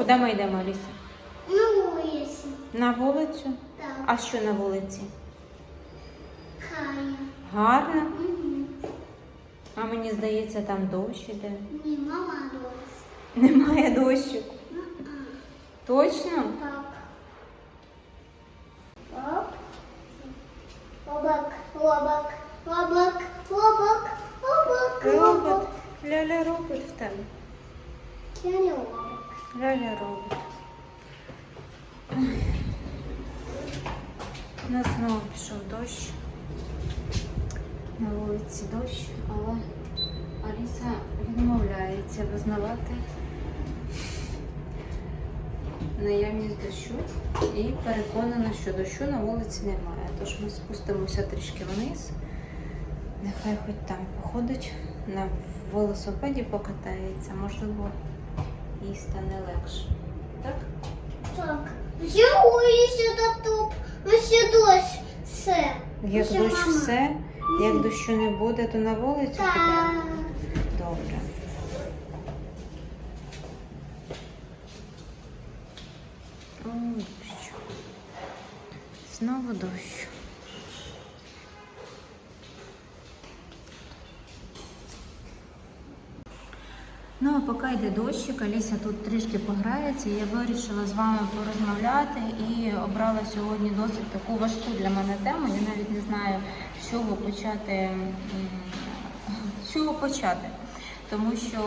Куди ми йдемо, Аліса? На вулиці. На вулицю? Так. А що на вулиці? Хай. Гарно. Угу. А мені здається, там дощ іде. Ні, мама дощ. Немає дощу. Точно? Так. У нас знову пішов дощ. На вулиці дощ, але Аліса відмовляється визнавати наявність дощу і переконана, що дощу на вулиці немає. Тож ми спустимося трішки вниз. Нехай хоч там походить, на велосипеді покатається, можливо, їй стане легше. Так? Так. Я боюся тату. Ну ще дощ. Все. Як Ще дощ мама. все, як дощу не буде, то на вулицю Так. Добре. Ой, дощ. Знову дощ. Ну, а поки йде дощик, Аліся тут трішки пограється. Я вирішила з вами порозмовляти і обрала сьогодні досить таку важку для мене тему. Я навіть не знаю, з чого почати. З чого почати. Тому що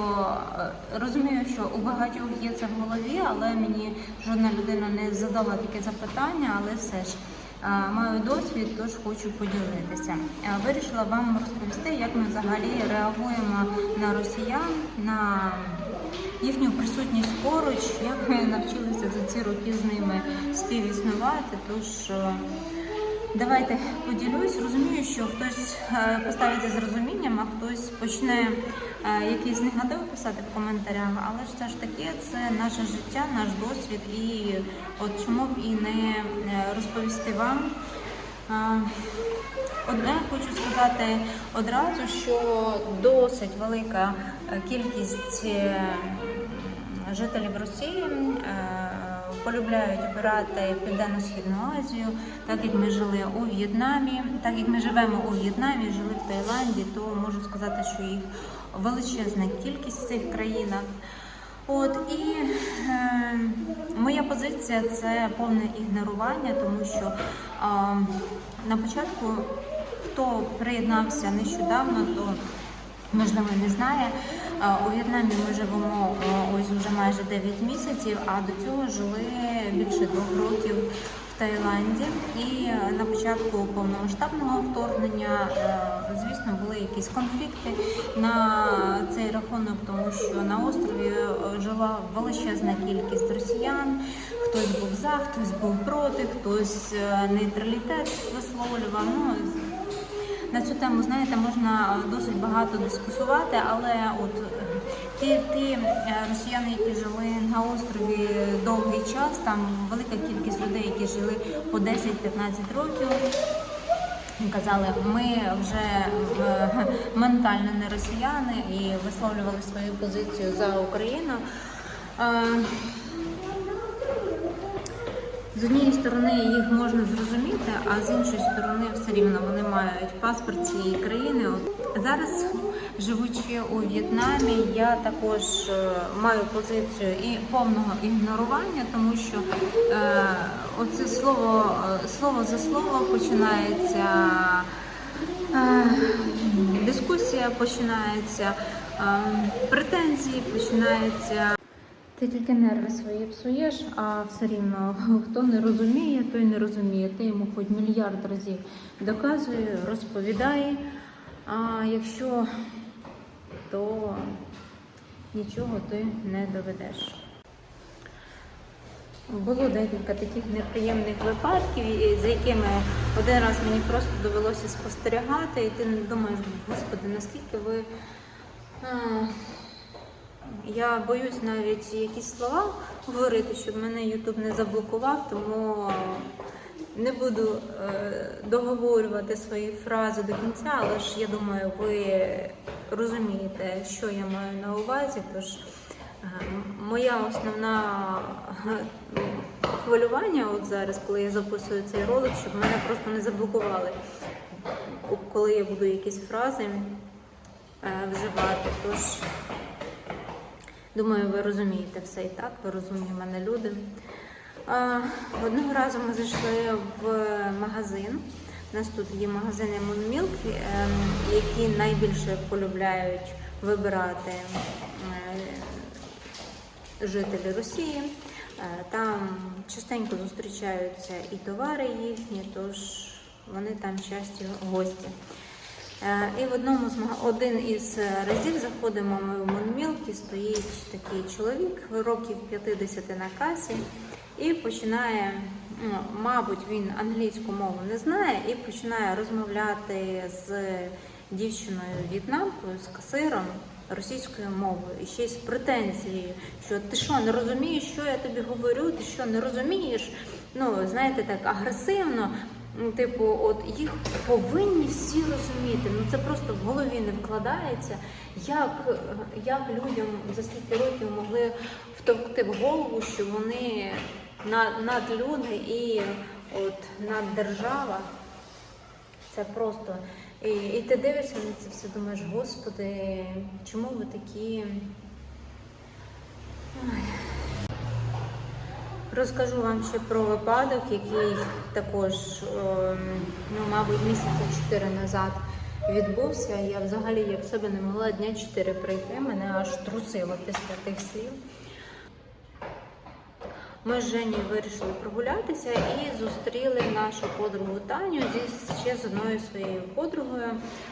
е, розумію, що у багатьох є це в голові, але мені жодна людина не задала таке запитання, але все ж маю досвід, тож хочу поділитися. Вирішила вам розповісти, як ми взагалі реагуємо на росіян, на їхню присутність поруч, як ми навчилися за ці роки з ними співіснувати. Тож Давайте поділюсь. Розумію, що хтось е, поставить з розумінням, а хтось почне е, якийсь негатив писати в коментарях, але ж все ж таки це наше життя, наш досвід, і от чому б і не е, розповісти вам. Одне хочу сказати одразу, що досить велика кількість жителів Росії полюбляють обирати Південно-Східну Азію, так як ми жили у В'єтнамі, так як ми живемо у В'єтнамі, жили в Таїланді, то можу сказати, що їх величезна кількість в цих країнах. От і е, моя позиція це повне ігнорування, тому що е, на початку хто приєднався нещодавно, то можливо не знає. Е, У В'єтнамі ми живемо е, ось вже майже 9 місяців, а до цього жили більше двох років в Таїланді. І е, на початку повномасштабного вторгнення, звісно, були якісь конфлікти на цей рахунок, тому що на острові жила величезна кількість росіян. Хтось був за, хтось був проти, хтось нейтралітет висловлював. Ну, на цю тему, знаєте, можна досить багато дискусувати, але от е, ті, ті е, росіяни, які жили на острові довгий час, там велика кількість людей, які жили по 10-15 років. Казали, ми вже е, ментально не росіяни і висловлювали свою позицію за Україну. З однієї сторони їх можна зрозуміти, а з іншої сторони все рівно вони мають паспорт цієї країни. Зараз, живучи у В'єтнамі, я також е, маю позицію і повного ігнорування, тому що е, оце слово, е, слово за слово починається. Е, Дискусія починається, е, претензії починаються. Ти тільки нерви свої псуєш, а все рівно хто не розуміє, той не розуміє. Ти йому хоч мільярд разів доказує, розповідає. А якщо то нічого ти не доведеш. Було декілька таких неприємних випадків, за якими один раз мені просто довелося спостерігати, і ти думаєш, господи, наскільки ви. Я боюсь навіть якісь слова говорити, щоб мене Ютуб не заблокував, тому не буду е, договорювати свої фрази до кінця, але ж я думаю, ви розумієте, що я маю на увазі. Тож е, моя основна е, хвилювання от зараз, коли я записую цей ролик, щоб мене просто не заблокували, коли я буду якісь фрази вживати. Тож Думаю, ви розумієте все і так, ви розумні мене люди. Одного разу ми зайшли в магазин. У нас тут є магазини Moonmilk, ем, які найбільше полюбляють вибирати е, жителі Росії. Е, Там частенько зустрічаються і товари їхні, тож вони там часті гості. Е, І в одному з один із е, разів заходимо ми в Монмілки, стоїть такий чоловік років 50 на касі і починає, ну, мабуть, він англійську мову не знає, і починає розмовляти з дівчиною в'єтнамкою, з касиром російською мовою і ще й з претензією, що ти що не розумієш, що я тобі говорю, ти що не розумієш? Ну, знаєте, так агресивно. Ну, Типу, от їх повинні всі розуміти. Ну це просто в голові не вкладається. Як, як людям за скільки років могли втовкти в голову, що вони над, надлюди і от наддержава. Це просто. І, і ти дивишся на це все, думаєш, господи, чому ви такі. Ой. Розкажу вам ще про випадок, який також, ем, ну, мабуть, місяця чотири назад відбувся. Я взагалі як себе не могла дня чотири прийти, мене аж трусило після тих слів. Ми з Женєю вирішили прогулятися і зустріли нашу подругу Таню зі ще з одною своєю подругою.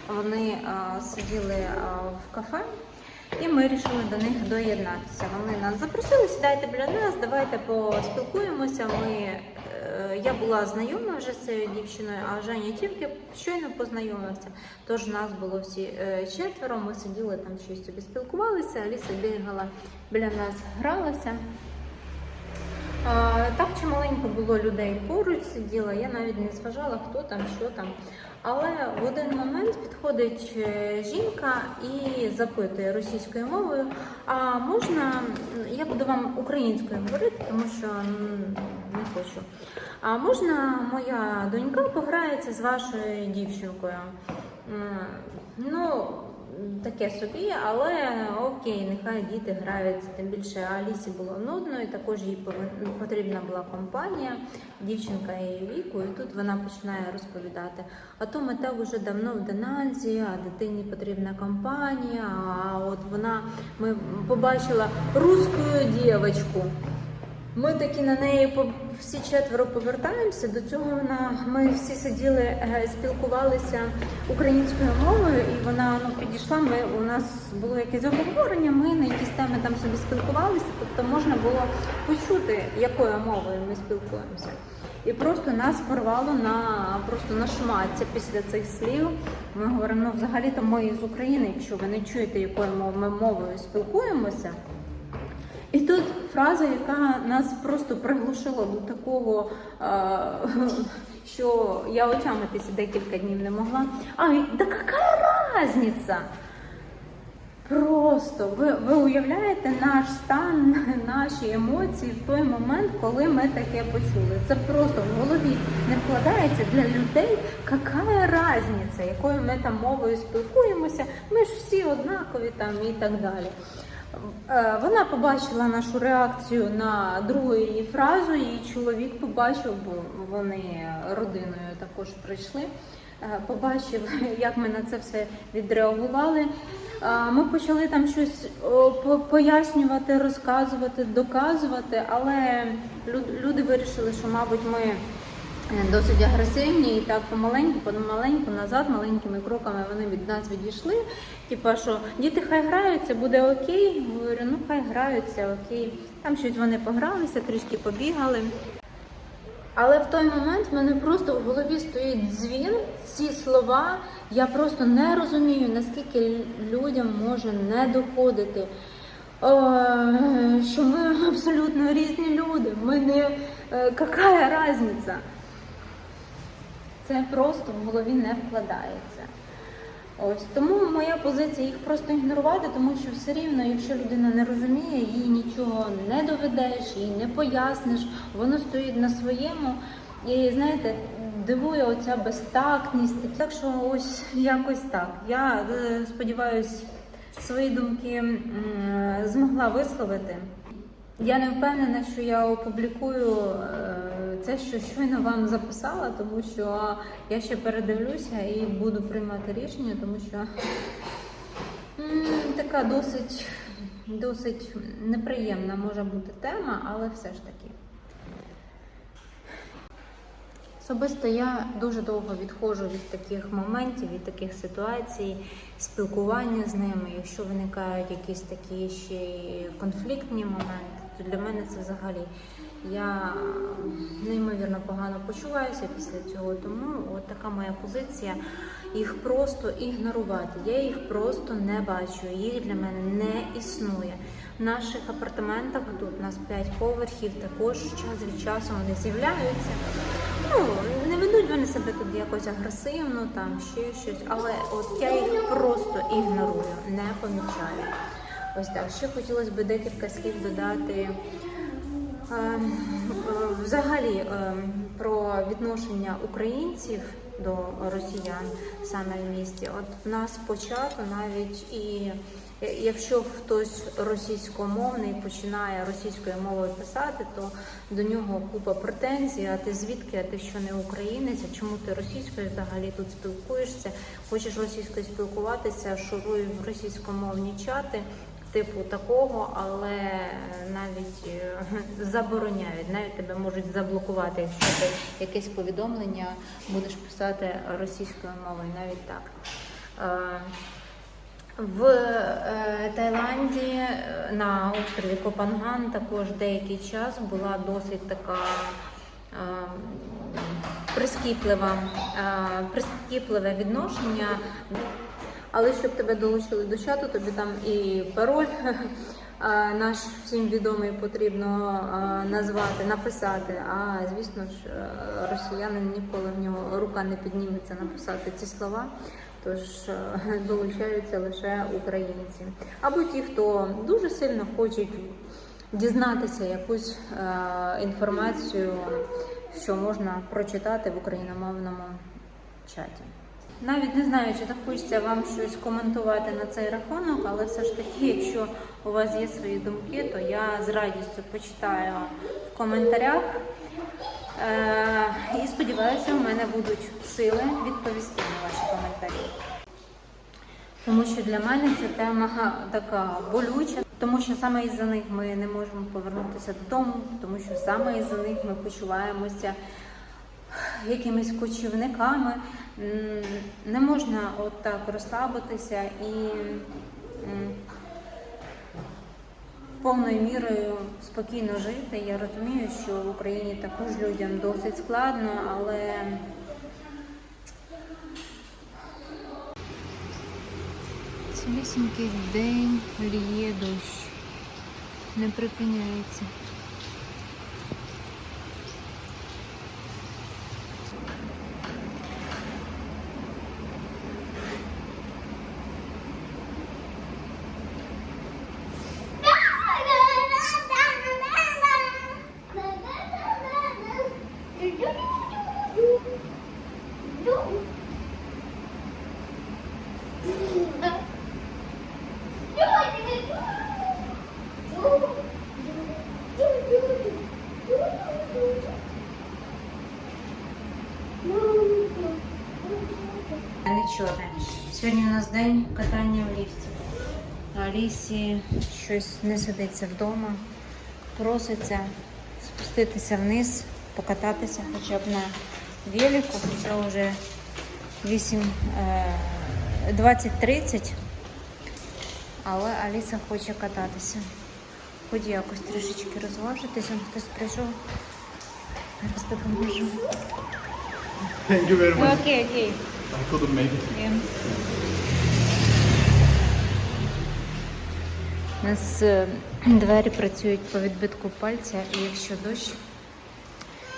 Вони а, сиділи а, в кафе. І ми вирішили до них доєднатися. Вони нас запросили, сідайте біля нас, давайте поспілкуємося. Ми, е, я була знайома вже з цією дівчиною, а Женя тільки щойно познайомився. Тож нас було всі е, четверо. Ми сиділи там щось собі спілкувалися. Аліса бігала біля нас, гралася. Так чималенько було людей поруч сиділа, я навіть не зважала, хто там, що там. Але в один момент підходить е, жінка і запитує російською мовою: а можна, я буду вам українською говорити, тому що не хочу. А можна моя донька пограється з вашою дівчинкою? Ну, таке собі, але окей, нехай діти граються. Тим більше Алісі було нудно, і також їй потрібна була компанія, дівчинка її віку, і тут вона починає розповідати. А то ми так уже давно в Динанзі, а дитині потрібна компанія. А от вона ми побачила русську дівчинку. Ми такі на неї всі четверо повертаємося. До цього вона ми всі сиділи, е, спілкувалися українською мовою, і вона ну підійшла. Ми у нас було якесь обговорення. Ми на якісь теми там собі спілкувалися. Тобто можна було почути, якою мовою ми спілкуємося. І просто нас порвало на просто на шмаття після цих слів. Ми говоримо, ну взагалі-то ми з України, якщо ви не чуєте, якою мов- ми мовою спілкуємося. І тут фраза, яка нас просто приглушила до такого, е, що я отямитися декілька днів не могла. А, да яка різниця? Просто ви, ви уявляєте наш стан, наші емоції в той момент, коли ми таке почули. Це просто в голові не вкладається для людей, яка різниця, якою ми там мовою спілкуємося. Ми ж всі однакові там і так далі. Е, Вона побачила нашу реакцію на другу її фразу. Її чоловік побачив, бо вони родиною також прийшли. Е, Побачив, як ми на це все відреагували. Е, Ми почали там щось пояснювати, розказувати, доказувати, але люди вирішили, що, мабуть, ми досить агресивні, і так помаленьку, помаленьку назад, маленькими кроками вони від нас відійшли. Типа, що діти хай граються, буде окей. Говорю, ну хай граються, окей. Там щось вони погралися, трішки побігали. Але в той момент в мене просто в голові стоїть дзвін, ці слова. Я просто не розумію, наскільки людям може не доходити, е, що ми абсолютно різні люди. Ми не е, яка різниця? Це просто в голові не вкладається. Ось тому моя позиція їх просто ігнорувати, тому що все рівно, якщо людина не розуміє, їй нічого не доведеш, їй не поясниш, воно стоїть на своєму. І знаєте, дивує оця безтактність. Так що ось якось так. Я е, сподіваюся, свої думки змогла висловити. Я не впевнена, що я опублікую е, це, що щойно вам записала, тому що я ще передивлюся і буду приймати рішення, тому що така досить, досить неприємна може бути тема, але все ж таки. Особисто я дуже довго відходжу від таких моментів, від таких ситуацій, спілкування з ними. Якщо виникають якісь такі ще й конфліктні моменти, то для мене це взагалі я неймовірно погано почуваюся після цього. Тому от така моя позиція. Їх просто ігнорувати. Я їх просто не бачу. Їх для мене не існує. В наших апартаментах тут у нас 5 поверхів, також час від часу вони з'являються. Ну, не ведуть вони себе тут якось агресивно, там ще щось, але от я їх просто ігнорую, не помічаю. Ось так. Ще хотілося б декілька слів додати. Ем, е, Взагалі ем, про відношення українців до росіян саме в місті. От в нас почато навіть і е, якщо хтось російськомовний починає російською мовою писати, то до нього купа претензій. А ти звідки? А ти що не українець? А чому ти російською взагалі тут спілкуєшся? Хочеш російською спілкуватися, шуруй в російськомовні чати типу такого, але навіть е, забороняють, навіть тебе можуть заблокувати, якщо ти якесь повідомлення будеш писати російською мовою, навіть так. Е, В е, Таїланді на острові Копанган також деякий час була досить така прискіплива, прискіпливе відношення. Але щоб тебе долучили до чату, тобі там і пароль наш всім відомий потрібно назвати, написати. А звісно ж, е, росіянин ніколи в нього рука не підніметься написати ці слова. Тож е, долучаються лише українці. Або ті, хто дуже сильно хочуть дізнатися якусь е, інформацію, що можна прочитати в україномовному чаті. Навіть не знаю, чи захочеться вам щось коментувати на цей рахунок, але все ж таки, якщо у вас є свої думки, то я з радістю почитаю в коментарях. Е, і сподіваюся, у мене будуть сили відповісти на ваші коментарі. Тому що для мене ця тема така болюча, тому що саме із-за них ми не можемо повернутися додому, тому що саме із-за них ми почуваємося якимись кочівниками. Не можна от так розслабитися і повною мірою спокійно жити. Я розумію, що в Україні також людям досить складно, але цілісінький день ліє дощ, не припиняється. Нічого. Сьогодні у нас день катання в ліфті. А Лісі щось не сидиться вдома, проситься спуститися вниз, покататися хоча б на велику, хоча вже 8, е, 20-30. Але Аліса хоче кататися. Хоч якось трішечки розважитися. Хтось прийшов. Зараз допоможу. Thank you very much. Окей, окей. I couldn't make it. Є. У нас е, двері працюють по відбитку пальця, і якщо дощ,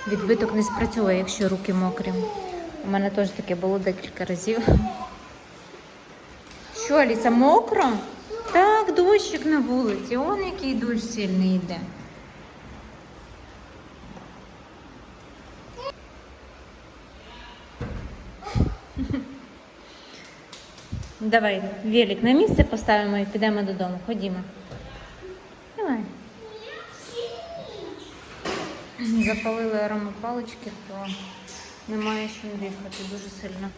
відбиток не спрацьовує, якщо руки мокрі. У мене теж таке було декілька разів. Що, Аліса, мокро? Так, дощик на вулиці. Он який дощ сильний йде. Давай велик на місце поставимо і підемо додому. Ходімо. Давай. Запалили аромапалички, то немає чим їхати дуже сильно.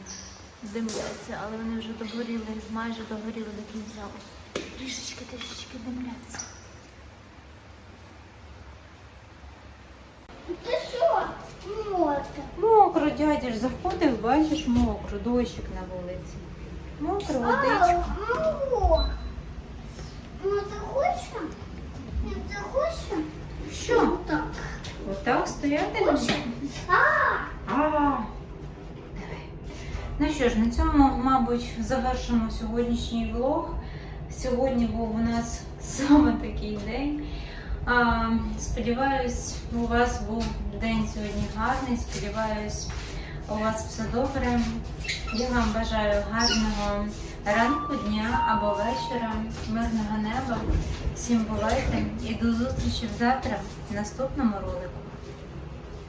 Димляться, але вони вже догоріли, майже догоріли до кінця. Трішечки, трішечки димляться. Ти що? Морка. Мокро, дядя ж заходив, бачиш, мокро, дощик на вулиці. Мокро, водичка. Алло. Ну ти хочеш? Ну ти хочеш? Що? Так. Отак стояти? не можна? А, А, давай. Ну що ж, на цьому, мабуть, завершимо сьогоднішній влог. Сьогодні був у нас саме такий день. А, сподіваюсь, у вас був день сьогодні гарний. Сподіваюсь, у вас все добре. Я вам бажаю гарного ранку, дня або вечора, мирного неба. Всім бувайте і до зустрічі завтра в наступному ролику.